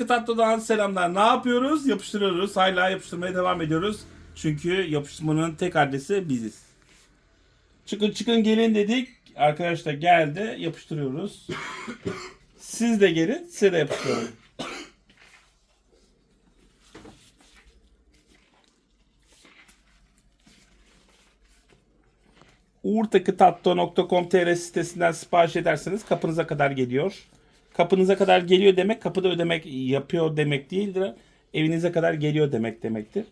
Takı Tatlı'dan selamlar. Ne yapıyoruz? Yapıştırıyoruz. Hala yapıştırmaya devam ediyoruz. Çünkü yapıştırmanın tek adresi biziz. Çıkın çıkın gelin dedik. Arkadaşlar geldi. Yapıştırıyoruz. Siz de gelin. Size de yapıştıralım. uğurtakıtatto.com.tr sitesinden sipariş ederseniz kapınıza kadar geliyor. Kapınıza kadar geliyor demek kapıda ödemek yapıyor demek değildir. Evinize kadar geliyor demek demektir.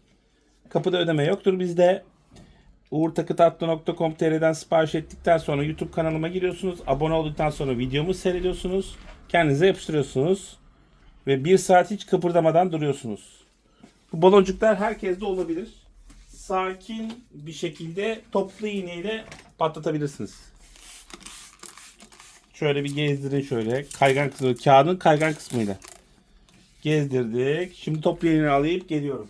Kapıda ödeme yoktur. Bizde uğurtakıtatto.com.tr'den sipariş ettikten sonra YouTube kanalıma giriyorsunuz. Abone olduktan sonra videomu seyrediyorsunuz. Kendinize yapıştırıyorsunuz. Ve bir saat hiç kıpırdamadan duruyorsunuz. Bu baloncuklar herkeste olabilir. Sakin bir şekilde toplu iğneyle patlatabilirsiniz. Şöyle bir gezdirin şöyle. Kaygan kısmı, kağıdın kaygan kısmıyla. Gezdirdik. Şimdi toplu iğneyi alayıp geliyorum.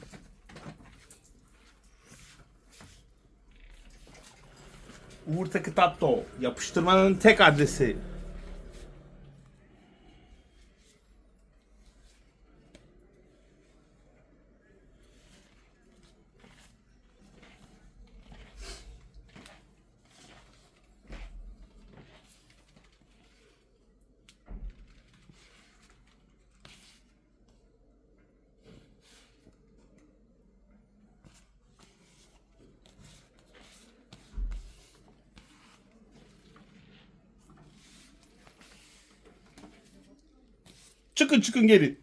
Uğur Takı Tatto. Yapıştırmanın tek adresi. Çıkın çıkın gelin.